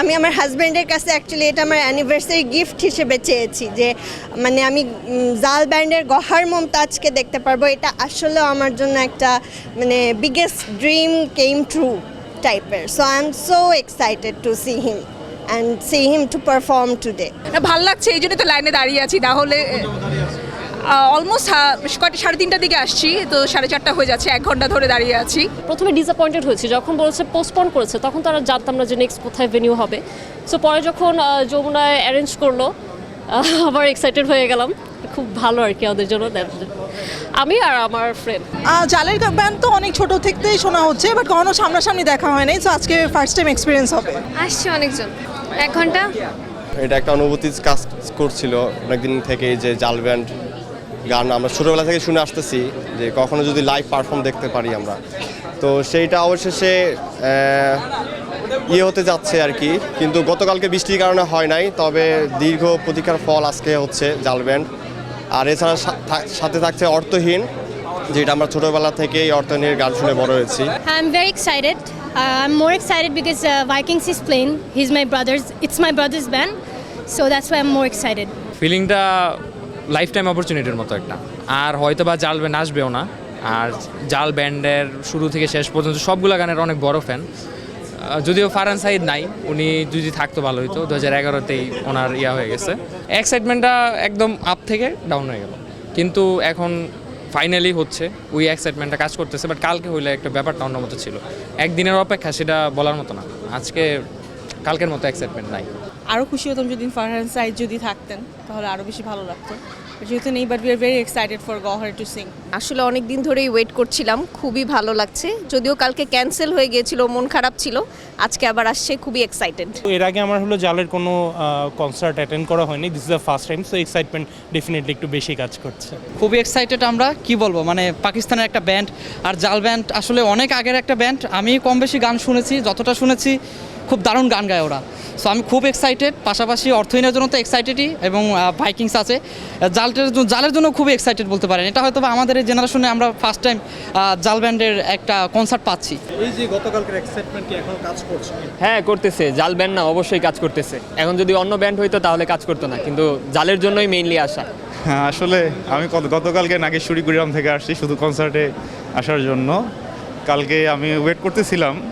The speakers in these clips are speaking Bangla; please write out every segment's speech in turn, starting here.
আমি আমার হাজব্যান্ডের কাছে অ্যাকচুয়ালি এটা আমার অ্যানিভার্সারি গিফট হিসেবে চেয়েছি যে মানে আমি জাল ব্যান্ডের গহার মমতাজকে দেখতে পারব। এটা আসলে আমার জন্য একটা মানে বিগেস্ট ড্রিম কেম ট্রু টাইপের so I am so excited to see him and see him to perform today ভালো লাগছে, এই জন্য তো লাইনে দাঁড়িয়ে আছি। না হলে অলমোস্ট কয়টা সাড়ে তিনটার দিকে আসছি তো সাড়ে চারটা হয়ে যাচ্ছে এক ঘণ্টা ধরে দাঁড়িয়ে আছি। প্রথমে ডিসঅ্যাপয়েন্টেড হয়েছি যখন বলেছে পোস্টপন করেছে তখন তো আর জানতাম না যে নেক্সট কোথায় ভেনিউ হবে। সো পরে যখন যমুনায় অ্যারেঞ্জ করল আবার এক্সাইটেড হয়ে গেলাম। খুব ভালো আর কি ওদের জন্য আমি আর আমার ফ্রেন্ড জালের ব্যান্ড তো অনেক ছোট থেকেই শোনা হচ্ছে বাট কখনো সামনাসামনি দেখা হয় নাই তো আজকে ফার্স্ট টাইম এক্সপিরিয়েন্স হবে। আসছে অনেকজন। এক ঘণ্টা? এটা একটা অনুভূতি কাজ করছিল অনেকদিন থেকে যে জাল ব্যান্ড গান আমরা ছোটোবেলা থেকে শুনে আসতেছি যে কখনো যদি লাইভ পারফর্ম দেখতে পারি আমরা তো সেইটা অবশেষে ইয়ে হতে যাচ্ছে আর কি কিন্তু গতকালকে বৃষ্টির কারণে হয় নাই তবে দীর্ঘ প্রতীক্ষার ফল আজকে হচ্ছে জাল ব্যান্ড আর এছাড়া সা- সাথে থাকছে অর্থহীন যেটা আমরা ছোটোবেলা থেকেই অর্থহীনের গান শুনে বড় হয়েছি I'm very excited. Uh, I'm more excited because uh, Vikings is playing. He's my brother's. It's my brother's band, so that's why I'm more excited. ফিলিংটা লাইফ টাইম অপরচুনিটির মতো একটা। আর হয়তো বা জাল ব্যান্ড আসবেও না। আর জাল ব্যান্ডের শুরু থেকে শেষ পর্যন্ত সবগুলো গানের অনেক বড় ফ্যান যদিও ফারান সাইদ নাই, উনি যদি থাকতো ভালো হতো দু হাজার এগারোতেই ওনার ইয়া হয়ে গেছে। এক্সাইটমেন্টটা একদম আপ থেকে ডাউন হয়ে গেল। কিন্তু এখন ফাইনালি হচ্ছে, ওই এক্সাইটমেন্টটা কাজ করতেছে। বাট কালকে হইলে একটা ব্যাপারটা অন্য মতো ছিল। একদিনের অপেক্ষা, সেটা বলার মতো না। আজকে কালকের মতো এক্সাইটমেন্ট নাই। আরও খুশি হতাম যদি ফারহান সাইড যদি থাকতেন। তাহলে আরও বেশি ভালো লাগতো। যেহেতু নেই but we are very excited for Gohar to sing আসলে অনেক দিন ধরেই ওয়েট করছিলাম খুবই ভালো লাগছে। যদিও কালকে ক্যান্সেল হয়ে গিয়েছিল মন খারাপ ছিল আজকে আবার আসছে খুবই এক্সাইটেড তো এর আগে আমার হলো জালের কোনো কনসার্ট অ্যাটেন্ড করা হয়নি this is the first time so excitement definitely একটু বেশি কাজ করছে। খুবই এক্সাইটেড আমরা কি বলব মানে পাকিস্তানের একটা ব্যান্ড আর জাল ব্যান্ড আসলে অনেক আগের একটা ব্যান্ড আমি কম বেশি গান শুনেছি যতটা শুনেছি খুব দারুণ গান গায় ওরা। সো আমি খুব এক্সাইটেড পাশাপাশি অর্থহীনের জন্য তো এক্সাইটেডই এবং ভাইকিংস আছে। জালটের জালের জন্য খুবই এক্সাইটেড বলতে পারেন। এটা হয়তো বা আমাদের এই জেনারেশনে আমরা ফার্স্ট টাইম জাল ব্যান্ডের একটা কনসার্ট পাচ্ছি। এই যে গতকালকের এক্সাইটমেন্ট কি এখন কাজ করছে হ্যাঁ করতেছে। জাল ব্যান্ড না অবশ্যই কাজ করতেছে। এখন যদি অন্য ব্যান্ড হইতো তাহলে কাজ করতো না। কিন্তু জালের জন্যই মেইনলি আসা। হ্যাঁ আসলে আমি গত- গতকালকে নাগেশ্বরী কুড়িগ্রাম থেকে আসছি শুধু কনসার্টে আসার জন্য। কালকে আমি ওয়েট করতেছিলাম।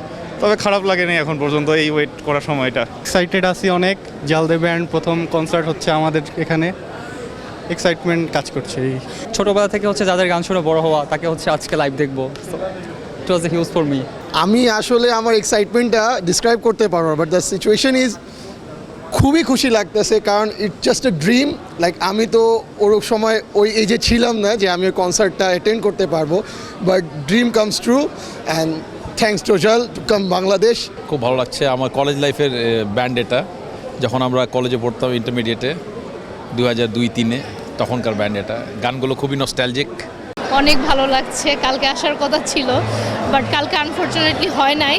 তবে খারাপ লাগেনি এখন পর্যন্ত এই ওয়েট করার সময়টা। এক্সাইটেড আছি অনেক। জালদে ব্যান্ড প্রথম কনসার্ট হচ্ছে আমাদের এখানে। এক্সাইটমেন্ট কাজ করছে এই। ছোটোবেলা থেকে হচ্ছে যাদের গান শুনে বড় হওয়া তাকে হচ্ছে আজকে লাইভ দেখব। It was a huge for me আমি আসলে আমার এক্সাইটমেন্টটা ডিসক্রাইব করতে পারব বাট দ্য সিচুয়েশন ইজ খুবই খুশি লাগতেছে কারণ it just a dream like আমি তো ওর সময় ওই এজে ছিলাম না যে আমি ওই কনসার্টটা অ্যাটেন্ড করতে পারব but dream comes true and thanks টোজাল to come Bangladesh খুব ভালো লাগছে আমার কলেজ লাইফের ব্যান্ড এটা। যখন আমরা কলেজে পড়তাম ইন্টারমিডিয়েটে দু হাজার দুই তিনে তখনকার ব্যান্ড এটা। গানগুলো খুবই নস্টালজিক অনেক ভালো লাগছে কালকে আসার কথা ছিল বাট কালকে আনফর্চুনেটলি হয় নাই।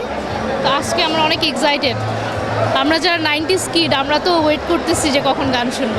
তো আজকে আমরা অনেক এক্সাইটেড আমরা যারা নাইনটিস কিড আমরা তো ওয়েট করতেছি যে কখন গান শুনব।